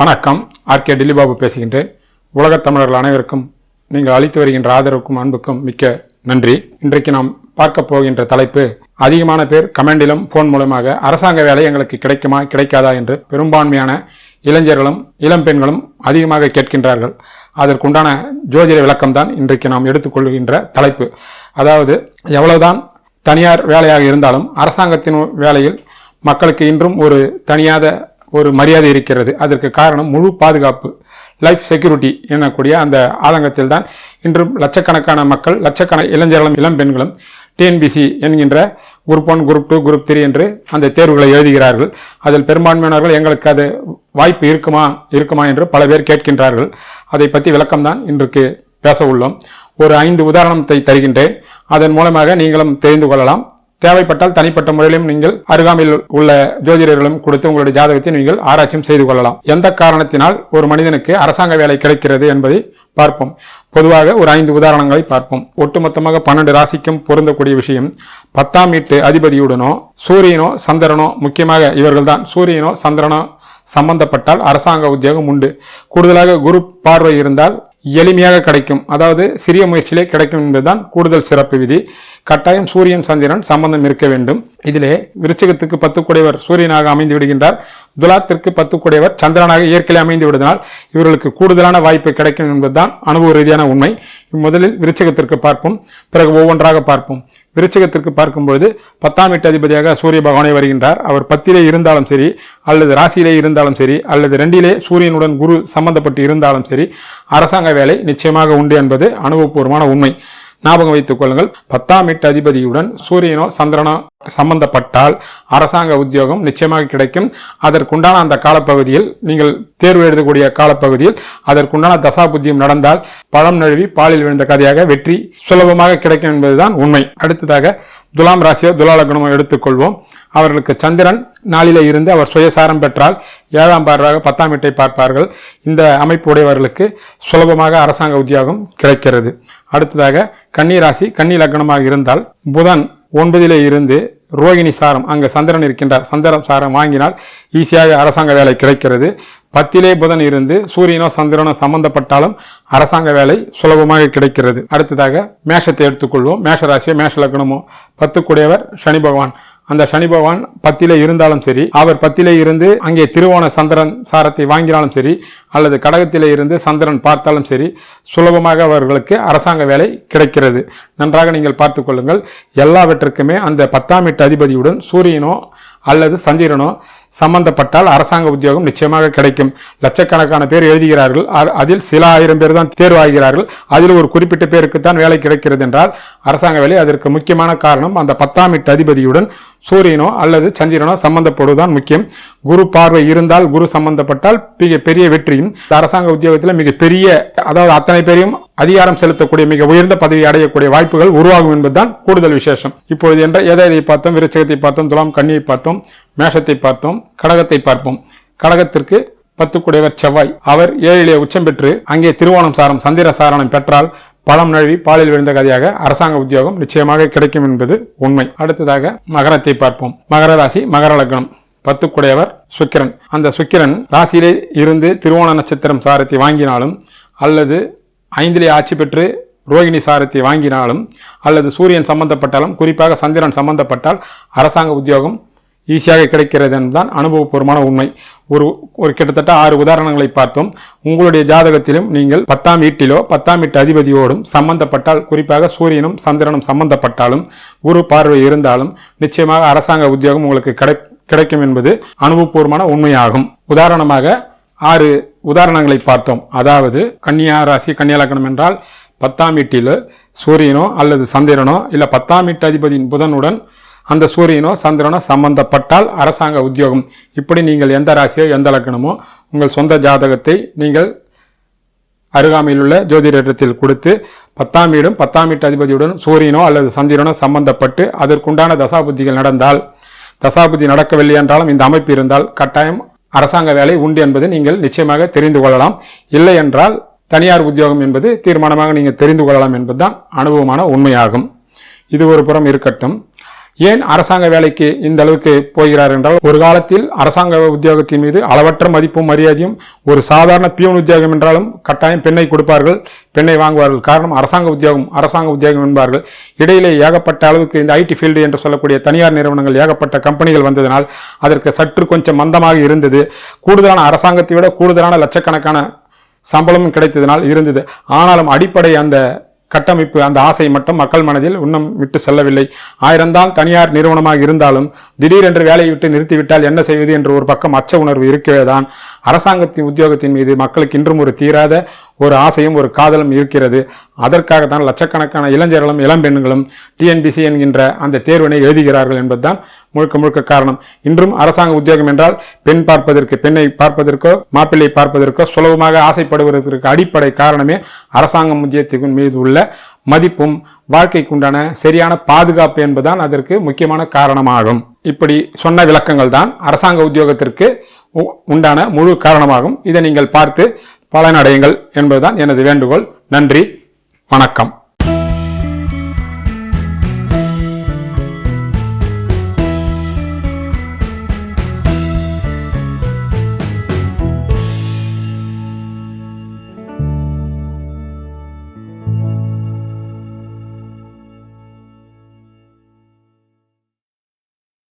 வணக்கம். ஆர்கே டில்லிபாபு பேசுகின்றேன். உலகத் தமிழர்கள் அனைவருக்கும் நீங்கள் அளித்து வருகின்ற ஆதரவுக்கும் அன்புக்கும் மிக்க நன்றி. இன்றைக்கு நாம் பார்க்க போகின்ற தலைப்பு அதிகமான பேர் கமெண்டிலும் ஃபோன் மூலமாக அரசாங்க வேலை எங்களுக்கு கிடைக்குமா கிடைக்காதா என்று பெரும்பான்மையான இளைஞர்களும் இளம் பெண்களும் அதிகமாக கேட்கின்றார்கள். அதற்குண்டான ஜோதிட விளக்கம்தான் இன்றைக்கு நாம் எடுத்துக்கொள்கின்ற தலைப்பு. அதாவது எவ்வளவுதான் தனியார் வேலையாக இருந்தாலும் அரசாங்கத்தின் வேலையில் மக்களுக்கு இன்றும் ஒரு தனியாத ஒரு மரியாதை இருக்கிறது. அதற்கு காரணம் முழு பாதுகாப்பு லைஃப் செக்யூரிட்டி எனக்கூடிய அந்த ஆதங்கத்தில் தான் இன்றும் லட்சக்கணக்கான மக்கள் லட்சக்கண இளைஞர்களும் இளம் பெண்களும் டிஎன்பிசி என்கின்ற group one group two group three என்று அந்த தேர்வுகளை எழுதுகிறார்கள். அதில் பெரும்பான்மையானவர்கள் எங்களுக்கு அது வாய்ப்பு இருக்குமா இருக்குமா என்று பல பேர் கேட்கின்றார்கள். அதை பற்றி விளக்கம்தான் இன்றைக்கு பேச உள்ளோம். ஒரு ஐந்து உதாரணத்தை தருகின்றேன். அதன் மூலமாக நீங்களும் தெரிந்து கொள்ளலாம். தேவைப்பட்டால் தனிப்பட்ட முறையிலும் நீங்கள் அருகாமையில் உள்ள ஜோதிடர்களும் கொடுத்து உங்களுடைய ஜாதகத்தை நீங்கள் ஆராய்ச்சியும் செய்து கொள்ளலாம். எந்த காரணத்தினால் ஒரு மனிதனுக்கு அரசாங்க வேலை கிடைக்கிறது என்பதை பார்ப்போம். பொதுவாக ஒரு ஐந்து உதாரணங்களை பார்ப்போம். ஒட்டுமொத்தமாக பன்னெண்டு ராசிக்கும் பொருந்தக்கூடிய விஷயம் பத்தாம் வீட்டு அதிபதியுடனோ சூரியனோ சந்திரனோ முக்கியமாக இவர்கள்தான் சூரியனோ சந்திரனோ சம்பந்தப்பட்டால் அரசாங்க உத்தியோகம் உண்டு. கூடுதலாக குரு பார்வை இருந்தால் எளிமையாக கிடைக்கும். அதாவது சிறிய முயற்சியிலே கிடைக்கும் என்பதுதான் கூடுதல் சிறப்பு விதி. கட்டாயம் சூரியன் சந்திரன் சம்பந்தம் இருக்க வேண்டும். இதிலே விருச்சிகத்துக்கு பத்து குடையவர் சூரியனாக அமைந்து விடுகின்றார். துலாத்திற்கு பத்து குடையவர் சந்திரனாக இயற்கையில் அமைந்து விடுவதனால் இவர்களுக்கு கூடுதலான வாய்ப்பு கிடைக்கும் என்பதுதான் அனுபவ ரீதியான உண்மை. முதலில் விருச்சிகத்திற்கு பார்ப்போம். பிறகு ஒவ்வொன்றாக பார்ப்போம். விருச்சகத்திற்கு பார்க்கும்போது பத்தாம் வீட்டு அதிபதியாக சூரிய பகவானே வருகின்றார். அவர் பத்திலே இருந்தாலும் சரி அல்லது ராசியிலே இருந்தாலும் சரி அல்லது ரெண்டிலே சூரியனுடன் குரு சம்பந்தப்பட்டு இருந்தாலும் சரி அரசாங்க வேலை நிச்சயமாக உண்டு என்பது அனுபவபூர்வமான உண்மை. ஞாபகம் வைத்துக் கொள்ளுங்கள் பத்தாம் வீட்டு அதிபதியுடன் சூரியனோ சந்திரனோ சம்பந்தப்பட்டால் அரசாங்க உத்தியோகம் நிச்சயமாக கிடைக்கும். அதற்குண்டான அந்த காலப்பகுதியில் நீங்கள் தேர்வு எழுதக்கூடிய காலப்பகுதியில் அதற்குண்டான தசா புத்தியம் நடந்தால் பழம் நழுவி பாலில் விழுந்த கதையாக வெற்றி சுலபமாக கிடைக்கும் என்பதுதான் உண்மை. அடுத்ததாக துலாம் ராசியோ துலாலகுணமோ எடுத்துக்கொள்வோம். அவர்களுக்கு சந்திரன் நாளில இருந்து அவர் சுயசாரம் பெற்றால் ஏழாம் பார்வையாக பத்தாம் வீட்டை பார்ப்பார்கள். இந்த அமைப்பு உடையவர்களுக்கு சுலபமாக அரசாங்க உத்தியோகம் கிடைக்கிறது. அடுத்ததாக கன்னி ராசி கன்னி லக்னமாக இருந்தால் புதன் ஒன்பதிலே இருந்து ரோகிணி சாரம் அங்கே சந்திரன் இருக்கின்றார். சந்திரன் சாரம் வாங்கினால் ஈஸியாக அரசாங்க வேலை கிடைக்கிறது. பத்திலே புதன் இருந்து சூரியனோ சந்திரனோ சம்பந்தப்பட்டாலும் அரசாங்க வேலை சுலபமாக கிடைக்கிறது. அடுத்ததாக மேஷத்தை எடுத்துக்கொள்வோம். மேஷ ராசியோ மேஷ லக்னமோ பத்துக்குடையவர் சனி பகவான். அந்த சனி பகவான் பத்திலே இருந்தாலும் சரி அவர் பத்திலே இருந்து அங்கே திருவோண சந்திரன் சாரத்தை வாங்கினாலும் சரி அல்லது கடகத்திலே இருந்து சந்திரன் பார்த்தாலும் சரி சுலபமாக அவர்களுக்கு அரசாங்க வேலை கிடைக்கிறது. நன்றாக நீங்கள் பார்த்து கொள்ளுங்கள். எல்லாவற்றுக்குமே அந்த பத்தாம் எட்டு அதிபதியுடன் சூரியனோ அல்லது சந்திரனோ சம்பந்தப்பட்டால் அரசாங்க உத்தியோகம் நிச்சயமாக கிடைக்கும். லட்சக்கணக்கான பேர் எழுதுகிறார்கள். அதில் சில ஆயிரம் பேர் தான் தேர்வாகிறார்கள். அதில் ஒரு குறிப்பிட்ட பேருக்கு தான் வேலை கிடைக்கிறது என்றால் அரசாங்க வேலை அதற்கு முக்கியமான காரணம் அந்த பத்தாம் எட்டு அதிபதியுடன் சூரியனோ அல்லது சந்திரனோ சம்பந்தப்படுவதுதான் முக்கியம். குரு பார்வை இருந்தால் குரு சம்பந்தப்பட்டால் மிக பெரிய வெற்றியும் அரசாங்க உத்தியோகத்தில் மிக பெரிய அதாவது அத்தனை பேரையும் அதிகாரம் செலுத்தக்கூடிய மிக உயர்ந்த பதவி அடையக்கூடிய வாய்ப்புகள் உருவாகும் என்பதுதான் கூடுதல் விசேஷம். இப்பொழுது என்ற எதை எதை பார்த்தோம்? விருச்சகத்தை பார்த்தோம் துலாம் கண்ணியை பார்த்தோம் மேஷத்தை பார்த்தோம் கடகத்தை பார்ப்போம். கடகத்திற்கு பத்துக்குடையவர் செவ்வாய். அவர் ஏழிலே உச்சம் பெற்று அங்கே திருவோணம் சாரம் சந்திர சாரணம் பெற்றால் பழம் நழுவி பாலில் விழுந்த கதையாக அரசாங்க உத்தியோகம் நிச்சயமாக கிடைக்கும் என்பது உண்மை. அடுத்ததாக மகரத்தை பார்ப்போம். மகர ராசி மகர லக்னம். பத்துக்குடையவர் சுக்கிரன். அந்த சுக்கிரன் ராசியிலே இருந்து திருவோண நட்சத்திரம் சாரத்தை வாங்கினாலும் அல்லது ஐந்திலே ஆட்சி பெற்று ரோகிணி சாரத்தை வாங்கினாலும் அல்லது சூரியன் சம்பந்தப்பட்டாலும் குறிப்பாக சந்திரன் சம்பந்தப்பட்டால் அரசாங்க உத்தியோகம் ஈஸியாக கிடைக்கிறது என்பதுதான் அனுபவபூர்வமான உண்மை. ஒரு ஒரு கிட்டத்தட்ட ஆறு உதாரணங்களை பார்த்தோம். உங்களுடைய ஜாதகத்திலும் நீங்கள் பத்தாம் வீட்டிலோ பத்தாம் வீட்டு அதிபதியோடும் சம்பந்தப்பட்டால் குறிப்பாக சூரியனும் சந்திரனும் சம்பந்தப்பட்டாலும் குரு பார்வை இருந்தாலும் நிச்சயமாக அரசாங்க உத்தியோகம் உங்களுக்கு கிடை கிடைக்கும் என்பது அனுபவபூர்வமான உண்மையாகும். உதாரணமாக ஆறு உதாரணங்களை பார்த்தோம். அதாவது கன்னியா ராசி கன்னியாலக்கணம் என்றால் பத்தாம் வீட்டில் சூரியனோ அல்லது சந்திரனோ இல்லை பத்தாம் வீட்டு அதிபதியின் புதனுடன் அந்த சூரியனோ சந்திரனோ சம்பந்தப்பட்டால் அரசாங்க உத்தியோகம். இப்படி நீங்கள் எந்த ராசியோ எந்த லக்கணமோ உங்கள் சொந்த ஜாதகத்தை நீங்கள் அருகாமையில் உள்ள ஜோதிடத்தில் கொடுத்து பத்தாம் வீடும் பத்தாம் வீட்டு அதிபதியுடன் சூரியனோ அல்லது சந்திரனோ சம்பந்தப்பட்டு அதற்குண்டான தசாபுத்திகள் நடந்தால் தசாபுத்தி நடக்கவில்லை என்றாலும் இந்த அமைப்பு இருந்தால் கட்டாயம் அரசாங்க வேலை உண்டு என்பது நீங்கள் நிச்சயமாக தெரிந்து கொள்ளலாம். இல்லை என்றால் தனியார் உத்தியோகம் என்பது தீர்மானமாக நீங்கள் தெரிந்து கொள்ளலாம் என்பதுதான் அனுபவமான உண்மையாகும். இது ஒரு புறம் இருக்கட்டும். ஏன் அரசாங்க வேலைக்கு இந்த அளவுக்கு போகிறார் என்றால் ஒரு காலத்தில் அரசாங்க உத்தியோகத்தின் மீது அளவற்ற மதிப்பும் மரியாதையும் ஒரு சாதாரண பியூன் உத்தியோகம் என்றாலும் கட்டாயம் பெண்ணை கொடுப்பார்கள் பெண்ணை வாங்குவார்கள். காரணம் அரசாங்க உத்தியோகம் அரசாங்க உத்தியோகம் என்பார்கள். இடையிலே ஏகப்பட்ட அளவுக்கு இந்த ஐடி ஃபீல்டு என்று சொல்லக்கூடிய தனியார் நிறுவனங்கள் ஏகப்பட்ட கம்பெனிகள் வந்ததனால் அதற்கு சற்று கொஞ்சம் மந்தமாக இருந்தது. கூடுதலான அரசாங்கத்தை விட கூடுதலான லட்சக்கணக்கான சம்பளமும் கிடைத்ததனால் இருந்தது. ஆனாலும் அடிப்படை அந்த கட்டமைப்பு அந்த ஆசை மட்டும் மக்கள் மனதில் இன்னும் விட்டு செல்லவில்லை. ஆயிரம்தான் தனியார் நிறுவனமாக இருந்தாலும் திடீரென்று வேலையை விட்டு நிறுத்திவிட்டால் என்ன செய்வது என்று ஒரு பக்கம் அச்ச உணர்வு இருக்கிறதான் அரசாங்கத்தின் உத்தியோகத்தின் மீது மக்களுக்கு இன்றும் ஒரு தீராத ஒரு ஆசையும் ஒரு காதலும் இருக்கிறது. அதற்காகத்தான் லட்சக்கணக்கான இளைஞர்களும் இளம்பெண்களும் டிஎன்பிசி என்கின்ற அந்த தேர்வினை எழுதுகிறார்கள் என்பதுதான் முழுக்க முழுக்க காரணம். இன்றும் அரசாங்க உத்தியோகம் என்றால் பெண் பார்ப்பதற்கு பெண்ணை பார்ப்பதற்கோ மாப்பிள்ளை பார்ப்பதற்கோ சுலபமாக ஆசைப்படுவதற்கு அடிப்படை காரணமே அரசாங்கம் உத்தியத்தின் மீது உள்ள மதிப்பும் வாழ்க்கைக்குண்டான சரியான பாதுகாப்பு என்பதுதான் அதற்கு முக்கியமான காரணமாகும். இப்படி சொன்ன விளக்கங்கள் தான் அரசாங்க உத்தியோகத்திற்கு உ- உண்டான முழு காரணமாகும். இதை நீங்கள் பார்த்து பலனடையுங்கள் என்பதுதான் எனது வேண்டுகோள். நன்றி. வணக்கம்.